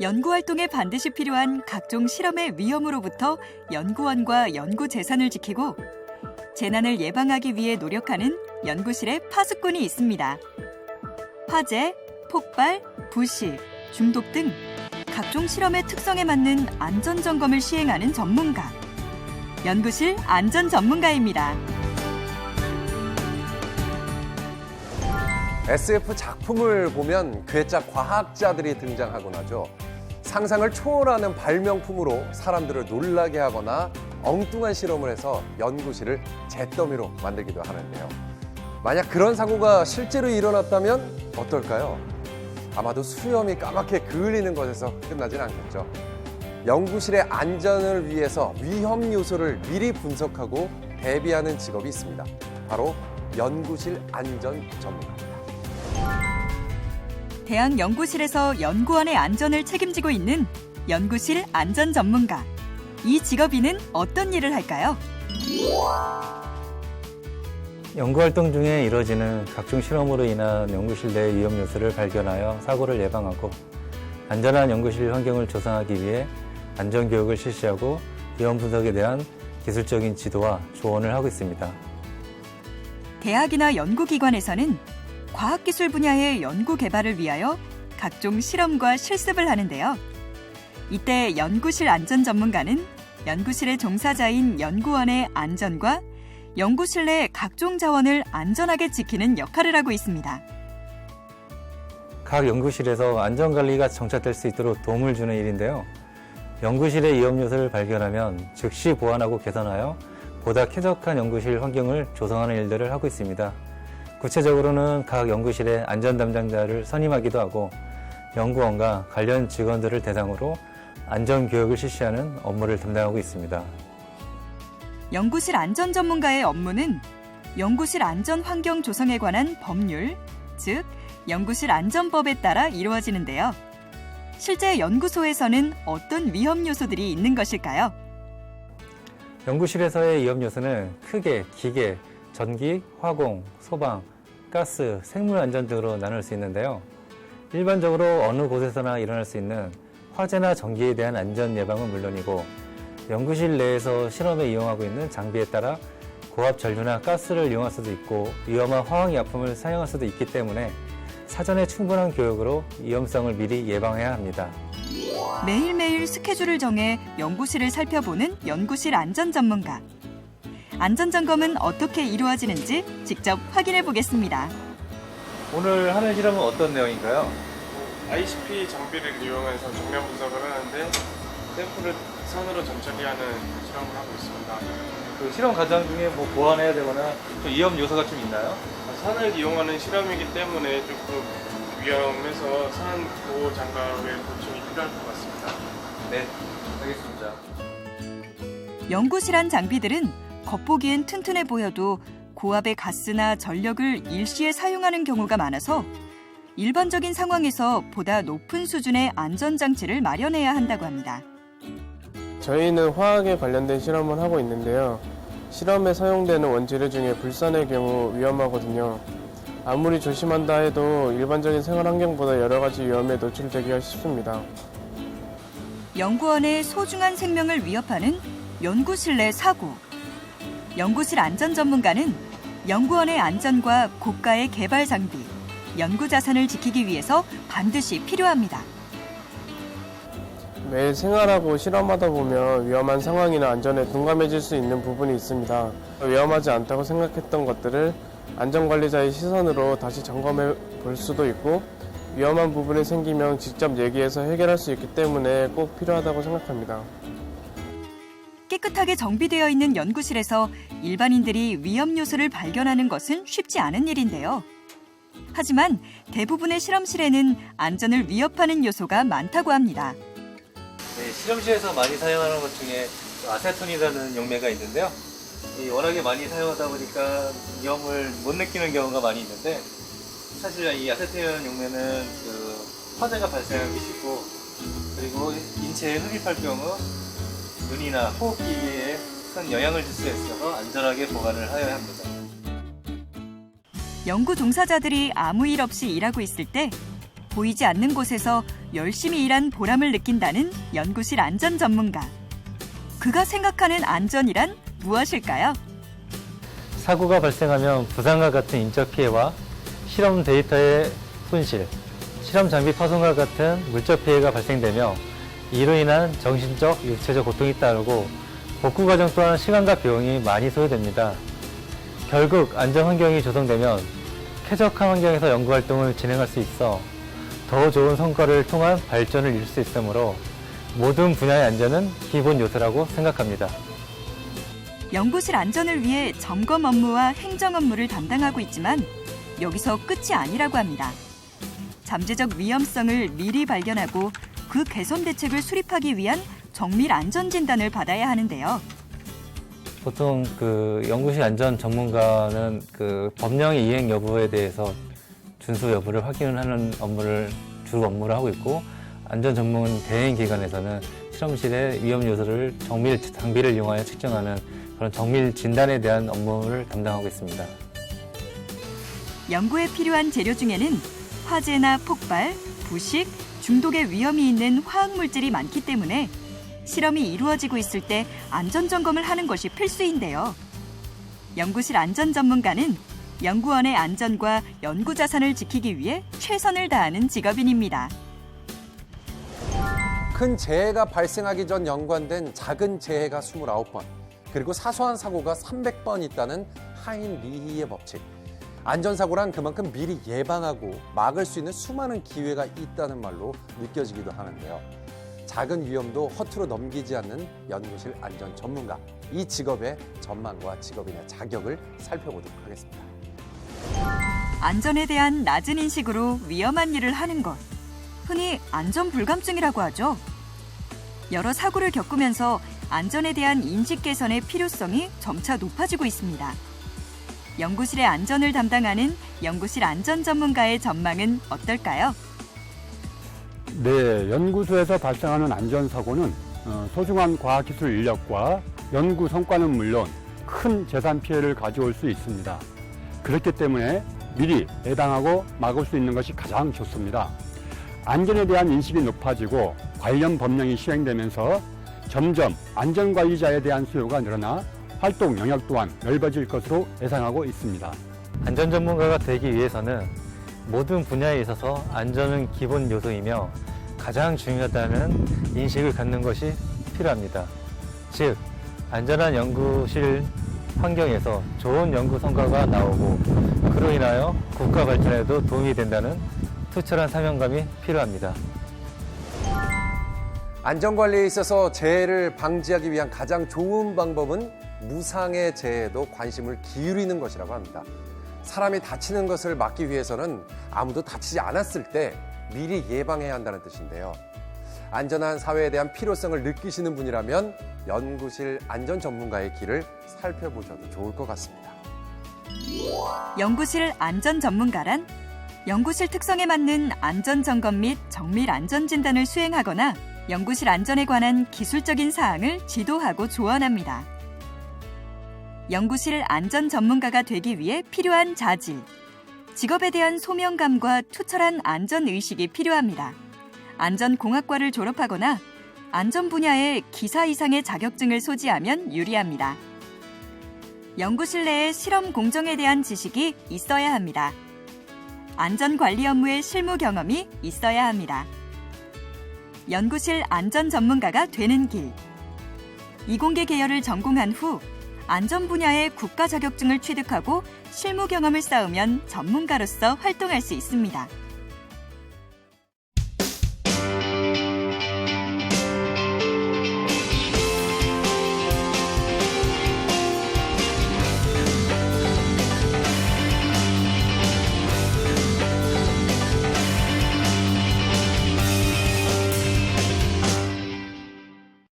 연구 활동에 반드시 필요한 각종 실험의 위험으로부터 연구원과 연구 재산을 지키고 재난을 예방하기 위해 노력하는 연구실의 파수꾼이 있습니다. 화재, 폭발, 부실, 중독 등 각종 실험의 특성에 맞는 안전 점검을 시행하는 전문가. 연구실 안전 전문가입니다. SF 작품을 보면 괴짜 과학자들이 등장하곤 하죠. 상상을 초월하는 발명품으로 사람들을 놀라게 하거나 엉뚱한 실험을 해서 연구실을 잿더미로 만들기도 하는데요. 만약 그런 사고가 실제로 일어났다면 어떨까요? 아마도 수염이 까맣게 그을리는 것에서 끝나진 않겠죠. 연구실의 안전을 위해서 위험 요소를 미리 분석하고 대비하는 직업이 있습니다. 바로 연구실 안전 전문가입니다. 대학 연구실에서 연구원의 안전을 책임지고 있는 연구실 안전 전문가. 이 직업인은 어떤 일을 할까요? 연구 활동 중에 이루어지는 각종 실험으로 인한 연구실 내 위험 요소를 발견하여 사고를 예방하고 안전한 연구실 환경을 조성하기 위해 안전 교육을 실시하고 위험 분석에 대한 기술적인 지도와 조언을 하고 있습니다. 대학이나 연구기관에서는 과학기술 분야의 연구 개발을 위하여 각종 실험과 실습을 하는데요. 이때 연구실 안전 전문가는 연구실의 종사자인 연구원의 안전과 연구실 내 각종 자원을 안전하게 지키는 역할을 하고 있습니다. 각 연구실에서 안전관리가 정착될 수 있도록 도움을 주는 일인데요. 연구실의 위험 요소를 발견하면 즉시 보완하고 개선하여 보다 쾌적한 연구실 환경을 조성하는 일들을 하고 있습니다. 구체적으로는 각 연구실의 안전 담당자를 선임하기도 하고 연구원과 관련 직원들을 대상으로 안전 교육을 실시하는 업무를 담당하고 있습니다. 연구실 안전 전문가의 업무는 연구실 안전 환경 조성에 관한 법률, 즉 연구실 안전법에 따라 이루어지는데요. 실제 연구소에서는 어떤 위험 요소들이 있는 것일까요? 연구실에서의 위험 요소는 크게 기계, 전기, 화공, 소방, 가스, 생물 안전 등으로 나눌 수 있는데요. 일반적으로 어느 곳에서나 일어날 수 있는 화재나 전기에 대한 안전 예방은 물론이고 연구실 내에서 실험에 이용하고 있는 장비에 따라 고압 전류나 가스를 이용할 수도 있고 위험한 화학약품을 사용할 수도 있기 때문에 사전에 충분한 교육으로 위험성을 미리 예방해야 합니다. 매일매일 스케줄을 정해 연구실을 살펴보는 연구실 안전 전문가. 안전 점검은 어떻게 이루어지는지 직접 확인해 보겠습니다. 오늘 하는 실험은 어떤 내용인가요? ICP 장비를 이용해서 정면 분석을 하는데 샘플을 선으로 전처리하는 실험을 하고 있습니다. 그 실험 과정 중에 뭐 보완해야 되거나 좀 위험 요소가 좀 있나요? 산을 이용하는 실험이기 때문에 조금 위험해서 산 보호 장갑의 보충이 필요할 것 같습니다. 네, 알겠습니다. 연구실 안 장비들은 겉보기엔 튼튼해 보여도 고압의 가스나 전력을 일시에 사용하는 경우가 많아서 일반적인 상황에서 보다 높은 수준의 안전장치를 마련해야 한다고 합니다. 저희는 화학에 관련된 실험을 하고 있는데요. 실험에 사용되는 원재료 중에 불산의 경우 위험하거든요. 아무리 조심한다 해도 일반적인 생활 환경보다 여러 가지 위험에 노출되기가 쉽습니다. 연구원의 소중한 생명을 위협하는 연구실 내 사고. 연구실 안전 전문가는 연구원의 안전과 고가의 개발 장비, 연구 자산을 지키기 위해서 반드시 필요합니다. 매일 생활하고 실험하다 보면 위험한 상황이나 안전에 둔감해질 수 있는 부분이 있습니다. 위험하지 않다고 생각했던 것들을 안전관리자의 시선으로 다시 점검해 볼 수도 있고 위험한 부분이 생기면 직접 얘기해서 해결할 수 있기 때문에 꼭 필요하다고 생각합니다. 깨끗하게 정비되어 있는 연구실에서 일반인들이 위험 요소를 발견하는 것은 쉽지 않은 일인데요. 하지만 대부분의 실험실에는 안전을 위협하는 요소가 많다고 합니다. 네, 실험실에서 많이 사용하는 것 중에 아세톤이라는 용매가 있는데요. 이 워낙에 많이 사용하다 보니까 위험을 못 느끼는 경우가 많이 있는데 사실 이 아세톤 용매는 그 화재가 발생하기 쉽고 그리고 인체에 흡입할 경우 눈이나 호흡기에 큰 영향을 줄 수 있어서 안전하게 보관을 하여야 합니다. 연구 종사자들이 아무 일 없이 일하고 있을 때 보이지 않는 곳에서 열심히 일한 보람을 느낀다는 연구실 안전 전문가. 그가 생각하는 안전이란 무엇일까요? 사고가 발생하면 부상과 같은 인적 피해와 실험 데이터의 손실, 실험 장비 파손과 같은 물적 피해가 발생되며 이로 인한 정신적, 육체적 고통이 따르고 복구 과정 또한 시간과 비용이 많이 소요됩니다. 결국 안전 환경이 조성되면 쾌적한 환경에서 연구 활동을 진행할 수 있어 더 좋은 성과를 통한 발전을 이룰 수 있으므로 모든 분야의 안전은 기본 요소라고 생각합니다. 연구실 안전을 위해 점검 업무와 행정 업무를 담당하고 있지만 여기서 끝이 아니라고 합니다. 잠재적 위험성을 미리 발견하고 그 개선 대책을 수립하기 위한 정밀 안전 진단을 받아야 하는데요. 보통 그 연구실 안전 전문가는 그 법령의 이행 여부에 대해서 준수 여부를 확인을 하는 업무를 주 업무를 하고 있고 안전 전문 대행 기관에서는 실험실의 위험 요소를 정밀 장비를 이용하여 측정하는 그런 정밀 진단에 대한 업무를 담당하고 있습니다. 연구에 필요한 재료 중에는 화재나 폭발, 부식, 중독의 위험이 있는 화학 물질이 많기 때문에 실험이 이루어지고 있을 때 안전 점검을 하는 것이 필수인데요. 연구실 안전 전문가는 연구원의 안전과 연구 자산을 지키기 위해 최선을 다하는 직업인입니다. 큰 재해가 발생하기 전 연관된 작은 재해가 29번, 그리고 사소한 사고가 300번 있다는 하인 리히의 법칙. 안전사고란 그만큼 미리 예방하고 막을 수 있는 수많은 기회가 있다는 말로 느껴지기도 하는데요. 작은 위험도 허투루 넘기지 않는 연구실 안전 전문가. 이 직업의 전망과 직업인의 자격을 살펴보도록 하겠습니다. 안전에 대한 낮은 인식으로 위험한 일을 하는 것. 흔히 안전 불감증이라고 하죠. 여러 사고를 겪으면서 안전에 대한 인식 개선의 필요성이 점차 높아지고 있습니다. 연구실의 안전을 담당하는 연구실 안전 전문가의 전망은 어떨까요? 네, 연구소에서 발생하는 안전 사고는 어, 소중한 과학기술 인력과 연구 성과는 물론 큰 재산 피해를 가져올 수 있습니다. 그렇기 때문에 미리 예방하고 막을 수 있는 것이 가장 좋습니다. 안전에 대한 인식이 높아지고 관련 법령이 시행되면서 점점 안전관리자에 대한 수요가 늘어나 활동 영역 또한 넓어질 것으로 예상하고 있습니다. 안전 전문가가 되기 위해서는 모든 분야에 있어서 안전은 기본 요소이며 가장 중요하다는 인식을 갖는 것이 필요합니다. 즉, 안전한 연구실 환경에서 좋은 연구 성과가 나오고 그로 인하여 국가 발전에도 도움이 된다는 투철한 사명감이 필요합니다. 안전관리에 있어서 재해를 방지하기 위한 가장 좋은 방법은 무상의 재해에도 관심을 기울이는 것이라고 합니다. 사람이 다치는 것을 막기 위해서는 아무도 다치지 않았을 때 미리 예방해야 한다는 뜻인데요. 안전한 사회에 대한 필요성을 느끼시는 분이라면 연구실 안전 전문가의 길을 살펴보셔도 좋을 것 같습니다. 연구실 안전 전문가란 연구실 특성에 맞는 안전 점검 및 정밀 안전 진단을 수행하거나 연구실 안전에 관한 기술적인 사항을 지도하고 조언합니다. 연구실 안전 전문가가 되기 위해 필요한 자질. 직업에 대한 소명감과 투철한 안전 의식이 필요합니다. 안전공학과를 졸업하거나 안전 분야의 기사 이상의 자격증을 소지하면 유리합니다. 연구실 내에 실험 공정에 대한 지식이 있어야 합니다. 안전 관리 업무의 실무 경험이 있어야 합니다. 연구실 안전 전문가가 되는 길. 이공계 계열을 전공한 후 안전 분야의 국가 자격증을 취득하고 실무 경험을 쌓으면 전문가로서 활동할 수 있습니다.